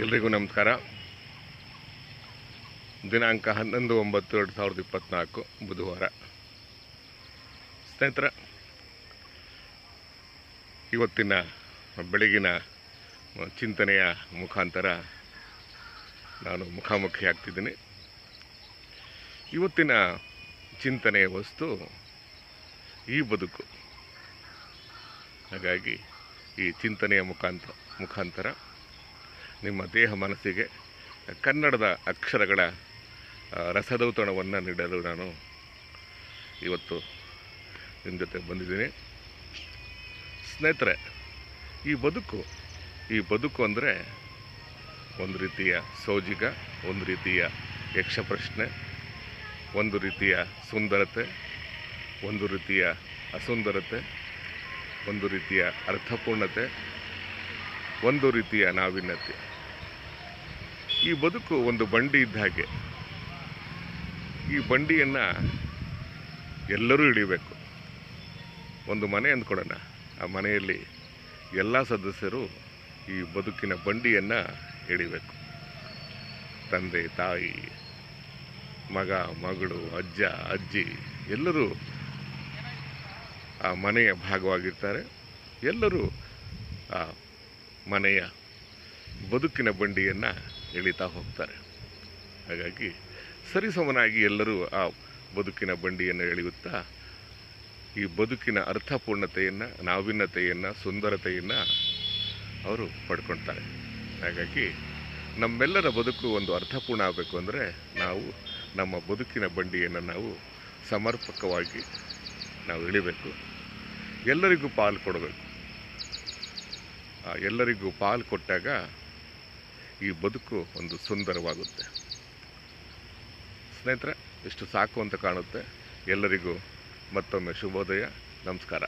ಎಲ್ರಿಗೂ ನಮಸ್ಕಾರ. ದಿನಾಂಕ ಹನ್ನೊಂದು ಒಂಬತ್ತು ಎರಡು ಸಾವಿರದ ಇಪ್ಪತ್ತ್ನಾಲ್ಕು ಬುಧವಾರ. ಸ್ನೇಹಿತರ, ಇವತ್ತಿನ ಬೆಳಗಿನ ಚಿಂತನೆಯ ಮುಖಾಂತರ ನಾನು ಮುಖಾಮುಖಿ ಆಗ್ತಿದ್ದೀನಿ. ಇವತ್ತಿನ ಚಿಂತನೆಯ ವಸ್ತು ಈ ಬದುಕು. ಹಾಗಾಗಿ ಈ ಚಿಂತನೆಯ ಮುಖಾಂತರ ಮುಖಾಂತರ ನಿಮ್ಮ ದೇಹ ಮನಸ್ಸಿಗೆ ಕನ್ನಡದ ಅಕ್ಷರಗಳ ರಸದೌತಣವನ್ನು ನೀಡಲು ನಾನು ಇವತ್ತು ನಿಮ್ಮ ಜೊತೆ ಬಂದಿದ್ದೀನಿ. ಸ್ನೇಹಿತರೆ, ಈ ಬದುಕು ಈ ಬದುಕು ಅಂದರೆ ಒಂದು ರೀತಿಯ ಸೋಜಿಗ ಒಂದು ರೀತಿಯ ಯಕ್ಷಪ್ರಶ್ನೆ, ಒಂದು ರೀತಿಯ ಸುಂದರತೆ, ಒಂದು ರೀತಿಯ ಅಸುಂದರತೆ, ಒಂದು ರೀತಿಯ ಅರ್ಥಪೂರ್ಣತೆ, ಒಂದು ರೀತಿಯ ನಾವೀನ್ಯತೆ. ಈ ಬದುಕು ಒಂದು ಬಂಡಿ ಇದ್ದ ಹಾಗೆ. ಈ ಬಂಡಿಯನ್ನು ಎಲ್ಲರೂ ಹಿಡಿಬೇಕು ಒಂದು ಮನೆ ಅಂದ್ಕೊಡೋಣ ಆ ಮನೆಯಲ್ಲಿ ಎಲ್ಲ ಸದಸ್ಯರು ಈ ಬದುಕಿನ ಬಂಡಿಯನ್ನು ಹಿಡಿಬೇಕು ತಂದೆ, ತಾಯಿ, ಮಗ, ಮಗಳು, ಅಜ್ಜ, ಅಜ್ಜಿ ಎಲ್ಲರೂ ಆ ಮನೆಯ ಭಾಗವಾಗಿರ್ತಾರೆ. ಎಲ್ಲರೂ ಆ ಮನೆಯ ಬದುಕಿನ ಬಂಡಿಯನ್ನು ಎಳಿತಾ ಹೋಗ್ತಾರೆ. ಹಾಗಾಗಿ ಸರಿಸಮನಾಗಿ ಎಲ್ಲರೂ ಆ ಬದುಕಿನ ಬಂಡಿಯನ್ನು ಎಳೆಯುತ್ತಾ, ಈ ಬದುಕಿನ ಅರ್ಥಪೂರ್ಣತೆಯನ್ನು ನಾವಿನ್ನತೆಯನ್ನು ಸುಂದರತೆಯನ್ನು ಅವರು ಪಡ್ಕೊಳ್ತಾರೆ. ಹಾಗಾಗಿ ನಮ್ಮೆಲ್ಲರ ಬದುಕು ಒಂದು ಅರ್ಥಪೂರ್ಣ ಆಗಬೇಕು ಅಂದರೆ ನಾವು ನಮ್ಮ ಬದುಕಿನ ಬಂಡಿಯನ್ನು ನಾವು ಸಮರ್ಪಕವಾಗಿ ನಾವು ಇಳಿಬೇಕು ಎಲ್ಲರಿಗೂ ಪಾಲು ಕೊಡಬೇಕು. ಎಲ್ಲರಿಗೂ ಪಾಲು ಕೊಟ್ಟಾಗ ಈ ಬದುಕು ಒಂದು ಸುಂದರವಾಗುತ್ತೆ. ಸ್ನೇಹಿತರೆ ಇಷ್ಟು ಸಾಕು ಅಂತ ಕಾಣುತ್ತೆ. ಎಲ್ಲರಿಗೂ ಮತ್ತೊಮ್ಮೆ ಶುಭೋದಯ. ನಮಸ್ಕಾರ.